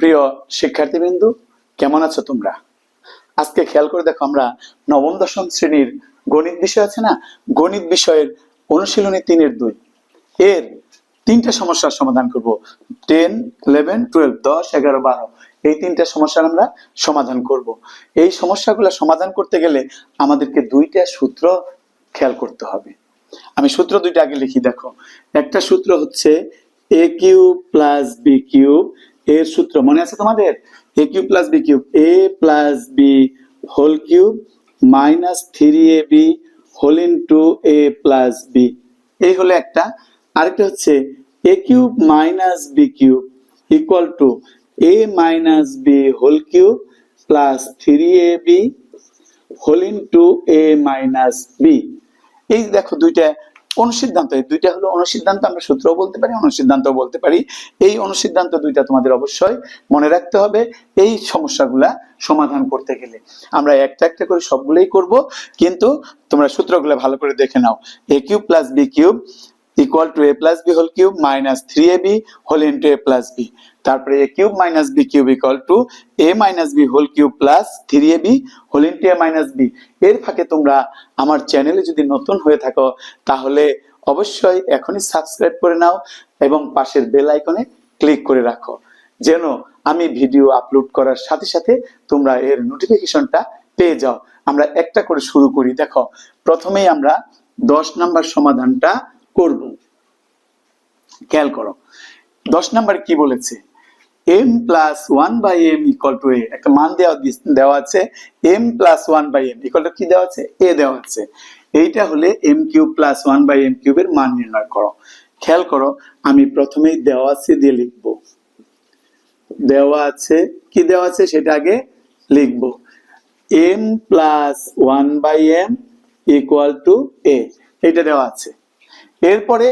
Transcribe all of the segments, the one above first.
প্রিয় শিক্ষার্থীবৃন্দু, কেমন আছো তোমরা? আজকে খেয়াল করে দেখো আমরা নবম, দশম শ্রেণির গণিত বিষয় আছে না? গণিত বিষয়ের অনুশীলনী তিনের দুই। এর তিনটা সমস্যার সমাধান করব। টেন, ইলেভেন, টুয়েলভ, দশ, এগারো, বারো। এই তিনটা সমস্যার আমরা সমাধান করব। এই সমস্যাগুলো সমাধান করতে গেলে আমাদেরকে দুইটা সূত্র খেয়াল করতে হবে। আমি সূত্র দুইটা আগে লিখি, দেখো। একটা সূত্র হচ্ছে A cube plus B cube. এর সূত্র মনে আছে তোমাদের? A cube plus B cube A plus B whole cube minus three A B whole into A plus B এই হলো একটা। আরেকটা হচ্ছে A cube minus B cube equal to A minus B whole cube plus three A B whole into A minus B এই দেখো দুইটা অনুসিদ্ধান্ত, এই দুইটা হলো অনুসিদ্ধান্ত, আমরা সূত্র বলতে পারি অনুসিদ্ধান্ত বলতে পারি। এই অনুসিদ্ধান্ত দুইটা তোমাদের অবশ্যই মনে রাখতে হবে, এই সমস্যাগুলা সমাধান করতে গেলে। আমরা একটা একটা করে সবগুলোই করব, কিন্তু তোমরা সূত্রগুলো ভালো করে দেখে নাও। A cube plus B cube equal to A plus B whole cube minus three A B whole into A plus B তারপরে A cube minus B cube equal to A minus B whole cube plus three A B whole into A minus B এর ফাঁকে তোমরা আমার চ্যানেলে যদি নতুন হয়ে থাকো, তাহলে অবশ্যই এখনই সাবস্ক্রাইব করে নাও এবং পাশের বেল আইকনে ক্লিক করে রাখো। যেন আমি ভিডিও আপলোড করার সাথে সাথে তোমরা এর নোটিফিকেশনটা পেয়ে যাও। আমরা একটা করে শুরু করি। দেখো, প্রথমেই আমরা দশ নাম্বার সমাধানটা করব। খেয়াল করো। দশ নাম্বার কি বলেছে? M plus one by M equal to A একটা মান দেওয়া দেওয়া আছে M plus one by M equal to কি দেওয়া আছে? এ দেওয়া আছে। এইটা হলে M cube plus one by M কিউবের মান নির্ণয় করো। খেয়াল করো, আমি প্রথমেই দেওয়া আছে দিয়ে লিখব। দেওয়া আছে, কি দেওয়া আছে সেটা আগে লিখব। M plus one by M equal to A এটা দেওয়া আছে। এরপরে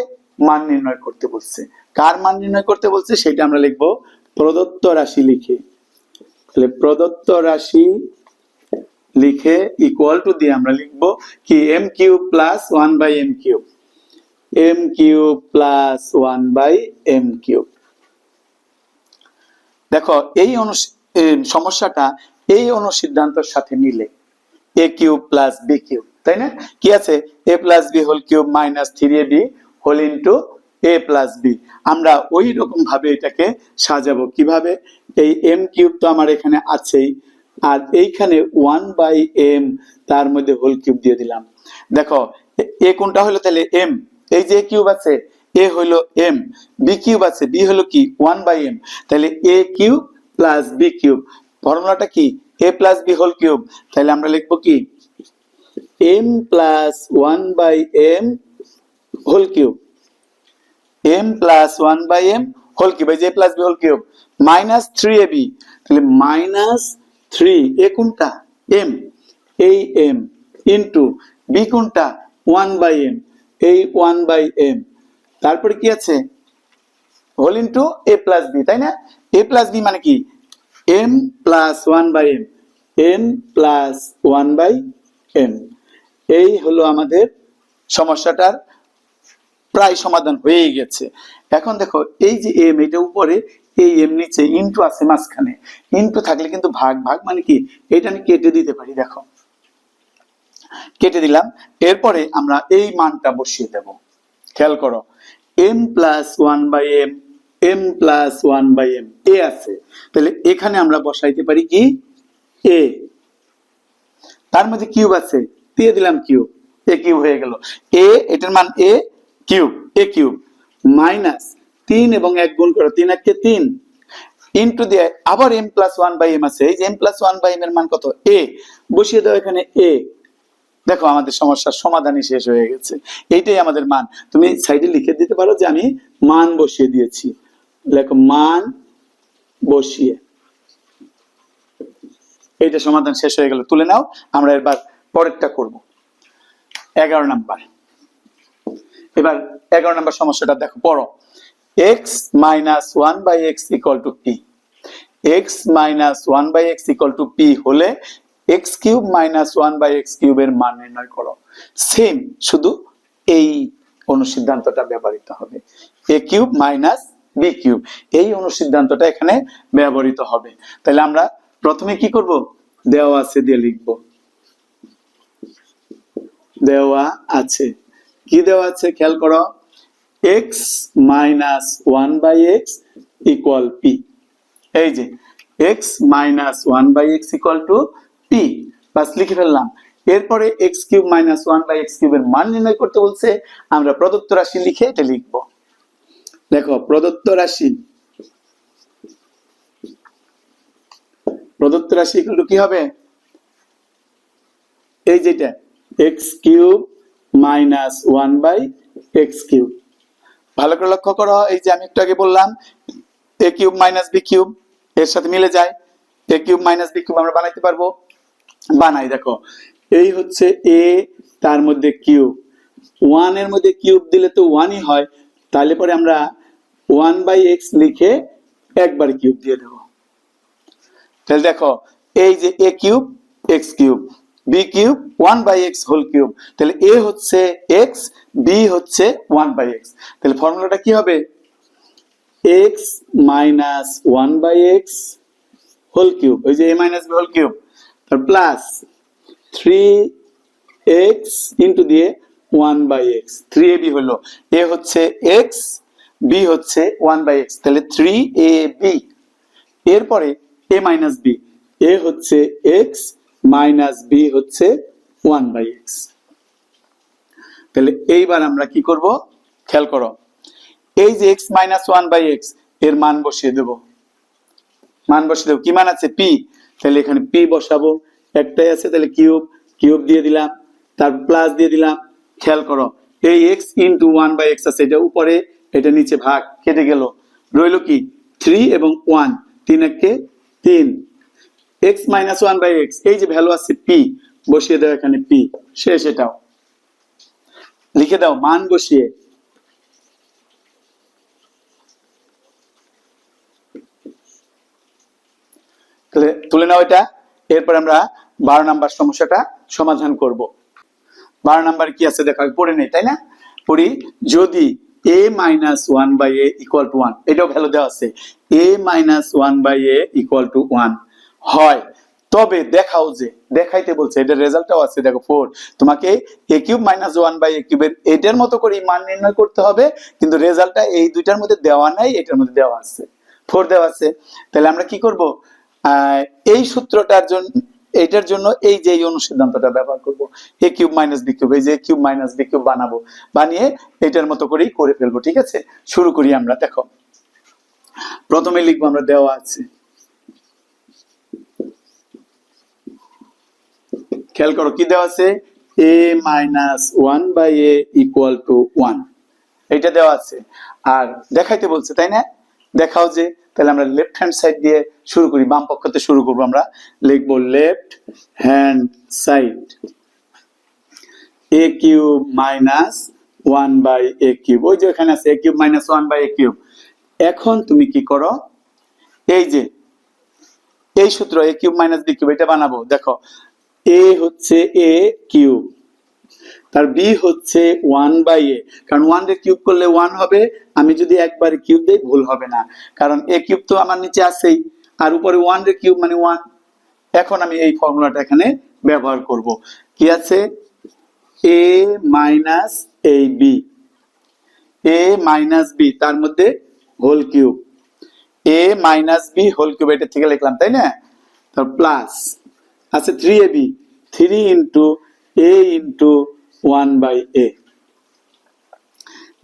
মান নির্ণয় করতে বলছে। কার মান নির্ণয় করতে বলছে সেটা আমরা লিখব প্রদত্ত রাশি লিখে। তাহলে প্রদত্ত রাশি লিখে ইকুয়াল টু দিয়ে আমরা লিখব কি M cube plus one by M cube M cube plus one by M cube দেখো, এই সমস্যাটা এই অনুসিদ্ধান্তর সাথে মিলে। A cube plus B cube তাই না? কি আছে? A plus B whole cube minus three A B whole into A plus B আমরা ওই রকম ভাবে এটাকে সাজাবো। কীভাবে? এই এম কিউব তো আমার এখানে আছেই। আর এইখানে ওয়ান বাই এম তার মধ্যে হোল কিউব দিয়ে দিলাম। দেখো এ- কোনটা হলো তাহলে এম এই যে কিউব আছে এ হলো এম বি কিউব আছে বি হলো কি? ওয়ান বাই এম তাহলে A cube plus B cube ফর্মুলাটা কি? A plus B whole cube তাহলে আমরা লিখব কি? M plus one by M whole cube M plus one by M whole cube এই যে plus B whole cube minus three A B তাহলে minus three A কোনটা? এম এই M into B কোনটা? ওয়ান বাই এম এই one by M তারপরে কি আছে? Whole into A plus B তাই না? এ প্লাস বি মানে কি? M plus one by M M plus one by M এই হলো আমাদের সমস্যাটার প্রায় সমাধান হয়েই গেছে। এখন দেখো, এই যে এম এটা উপরে, এই এম নিচে ইন্টু আছে মাঝখানে। ইন্টু থাকলে কিন্তু ভাগ ভাগ মানে কি? এটা আমি কেটে দিতে পারি, দেখো। কেটে দিলাম। এরপরে আমরা এই মানটা বসিয়ে দেব। খেয়াল করো M plus one by M M plus one by M A আছে। তাহলে এখানে আমরা বসাইতে পারি কি? এ তার মধ্যে কিউব আছে। দিয়ে দিলাম কিউব এ কিউব হয়ে গেল। এ, এটার মান A, cube A cube. Minus তিন এবং এক গুণ করো তিন এককে তিন। ইন্টু দিয়ে আবার M plus one by M আছে। এই যে M plus one by M এর মান কত? এ। বসিয়ে দাও এখানে এ। দেখো আমাদের সমস্যার সমাধানই শেষ হয়ে গেছে। এইটাই আমাদের মান। তুমি সাইডে লিখে দিতে পারো যে আমি মান বসিয়ে দিয়েছি। লেখো মান বসিয়ে। এইটা সমাধান শেষ হয়ে গেল। তুলে নাও। আমরা এবার পরেরটা করব। এগারো নাম্বার। এবার এগারো নাম্বার সমস্যাটা দেখো, পড়ো। X minus one by X equal to P X minus one by X equal to P হলে X cube minus one by X কিউবের মান নির্ণয় করো। সেম শুধু এই অনুসিদ্ধান্তটা ব্যবহৃত হবে। A cube minus B cube এই অনুসিদ্ধান্তটা এখানে ব্যবহৃত হবে। তাহলে আমরা প্রথমে কি করব? দেওয়া আছে দিয়ে লিখব। দেওয়া আছে। কি দেওয়া আছে খেয়াল করো? X minus one by X equal P এই যে X minus one by X equal to P বাস লিখে ফেললাম। এরপরে X cube minus one by X কিউবের মান নির্ণয় করতে বলছে। আমরা প্রদত্ত রাশি লিখে এটা লিখব। দেখো, প্রদত্ত রাশি। প্রদত্ত রাশি কি হবে? এই যেটা X cube minus one by X cube ভালো করে লক্ষ্য করো, এই যে আমি একটু আগে বললাম A cube minus B cube এর সাথে মিলে যায়। A cube minus B cube আমরা বানাইতে পারব। বানাই, দেখো, এই হচ্ছে এ তার মধ্যে কিউব ওয়ানের মধ্যে কিউব দিলে তো ওয়ানই হয়, তাহলে পরে আমরা ওয়ান বাই এক্স লিখে একবার কিউব দিয়ে দেবো। তাহলে দেখো, এই যে A cube X cube B cube one by X whole cube তাহলে এ হচ্ছে এক্স বি হচ্ছে ওয়ান বাই এক্স তাহলে ফর্মুলাটা কি হবে? X minus one by X whole cube ওই যে A minus B whole cube তার প্লাস থ্রি এক্স ইন্টু দিয়ে one by X three A B হলো এ হচ্ছে এক্স বি হচ্ছে ওয়ান বাই এক্স তাহলে থ্রি এ বি এরপরে A minus B A হচ্ছে এক্স মাইনাস বি হচ্ছে one by X তাহলে এইবার আমরা কি করব? খেয়াল করো। এই যে এক্স মাইনাস ওয়ান বাই এক্সের মান বসিয়ে দেব। মান বসিয়ে দেবো। কি মান আছে? পি তাহলে এখানে পি বসাবো। একটাই আছে, তাহলে কিউব। কিউব দিয়ে দিলাম। তার প্লাস দিয়ে দিলাম। খেয়াল করো, এই X into one by X আছে, এটা উপরে, এটা নিচে ভাগ, কেটে গেল। রইল কি? থ্রি এবং ওয়ান তিন একে তিন। X minus one by X এই যে ভ্যালু আছে পি বসিয়ে দাও এখানে পি শেষ এটাও। লিখে দাও, মান বসিয়ে। তাহলে তুলে নাও এটা, এরপর আমরা বারো নাম্বার সমস্যাটা সমাধান করব। বারো নাম্বার কি আছে দেখা, পড়ে নেই, তাই না? পড়ি, যদি A minus one by A equal to one এটাও ভ্যালু দেওয়া আছে। A minus one by A equal to one হয়। তবে দেখাও যে, দেখাইতে বলছে, এটার রেজাল্টটাও আছে, দেখো ফোর তোমাকে A cube minus one by A কিউবের এটার মতো করে মান নির্ণয় করতে হবে, কিন্তু রেজাল্টটা এই দুইটার মধ্যে দেওয়া নাই, এটার মধ্যে দেওয়া আছে। ফোর দেওয়া আছে। তাহলে আমরা কি করব? এই সূত্রটার জন্য এইটার জন্য এই যে, এই অনুসিদ্ধান্তটা ব্যবহার করব A cube minus B cube এই যে কিউব মাইনাস বি কিউব বানাবো, বানিয়ে এটার মতো করেই করে ফেলব, ঠিক আছে? শুরু করি আমরা, দেখো। প্রথমে লিখব আমরা দেওয়া আছে। খেয়াল করো, কি দেওয়া আছে? A minus one by A equal to one এটা দেওয়া আছে। আর দেখাইতে বলছে, তাই না? দেখাও যে, তাহলে আমরা লেফট হ্যান্ড সাইড দিয়ে শুরু করি, বাম পক্ষতে শুরু করব আমরা। লিখব left hand side A cube minus one by A cube ওই যে এখানে আছে A cube minus one by A cube এখন তুমি কি করো? এই যে, এই সূত্র A cube minus B cube এটা বানাবো। দেখো এ হচ্ছে এ কিউব। তার বি হচ্ছে ওয়ান বাই এ কারণ ওয়ান রে কিউব করলে ওয়ান হবে, আমি যদি একবার কিউব দেই, ভুল হবে না। কারণ এ কিউব তো আমার নিচে আছেই। আর উপরে ওয়ান রে কিউব মানে ওয়ান এখন আমি এই ফর্মুলাটা এখানে ব্যবহার করব। কি আছে? এ মাইনাস এই বি এ মাইনাস বি তার মধ্যে whole cube. A minus B whole cube, এটা থেকে লিখলাম, তাই না? প্লাস আছে three A B three into A into one by A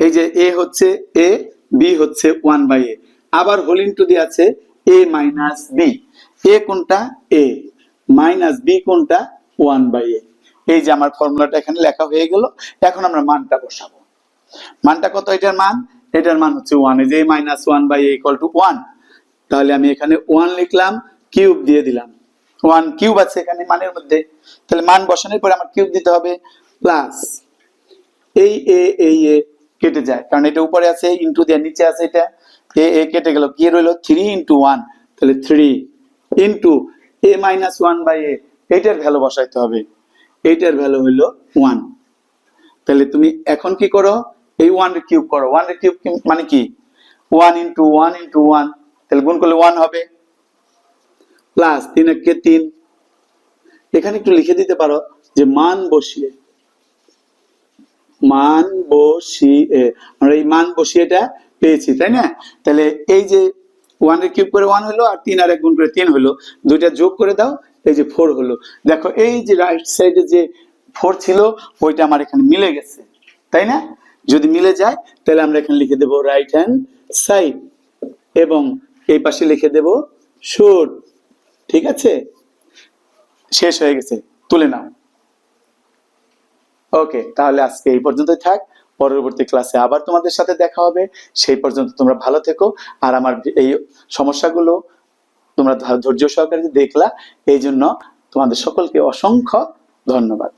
এই যে এ হচ্ছে এ বি হচ্ছে ওয়ান বাই এ আবার হোল ইন্টু দিয়ে আছে এ মাইনাস বি এ কোনটা? এ মাইনাস বি কোনটা? ওয়ান বাই এ এই যে আমার ফর্মুলাটা এখানে লেখা হয়ে গেল, এখন আমরা মানটা বসাবো। মানটা কত? এটার মান? এটার মান হচ্ছে ওয়ান এই যে minus one by A equal to one তাহলে আমি এখানে ওয়ান লিখলাম কিউব দিয়ে দিলাম। ওয়ান কিউব আছে এখানে মানের মধ্যে। তাহলে মান বসানোর পরে আমার কিউব দিতে হবে প্লাস এই এ এই এ কেটে যায়। কারণ এটা উপরে আছে ইন্টু দিয়ে নিচে আছে এটা। এ এ কেটে গেল। কি রইল? থ্রি ইন্টু ওয়ান তাহলে three into A minus one by A এইটার ভ্যালু বসাইতে হবে। এইটার ভ্যালু হইল ওয়ান তাহলে তুমি এখন কি করো? এই ওয়ান কিউব করো। ওয়ান কিউব মানে কি? One into one into one তাহলে গুণ করলে ওয়ান হবে। প্লাস তিন একে তিন। এখানে একটু লিখে দিতে পারো যে মান বসিয়ে। মান বসিয়ে। আমরা এই মান বসিয়েটা পেয়েছি, তাই না? তাহলে এই যে ওয়ানের কিউব করে ওয়ান হলো আর তিন আর এক গুণ করে তিন হলো, দুইটা যোগ করে দাও, এই যে ফোর হলো। দেখো, এই যে রাইট সাইডে যে ফোর ছিল, ওইটা আমার এখানে মিলে গেছে, তাই না? যদি মিলে যায়, তাহলে আমরা এখানে লিখে দেবো রাইট হ্যান্ড সাইড এবং এই পাশে লিখে দেব শুড ঠিক আছে? শেষ হয়ে গেছে। তুলে নাও। ওকে, তাহলে আজকে এই পর্যন্তই থাক। পরবর্তী ক্লাসে আবার তোমাদের সাথে দেখা হবে। সেই পর্যন্ত তোমরা ভালো থেকো। আর আমার এই সমস্যাগুলো তোমরা ধৈর্য সহকারে দেখলা। এই জন্য তোমাদের সকলকে অসংখ্য ধন্যবাদ।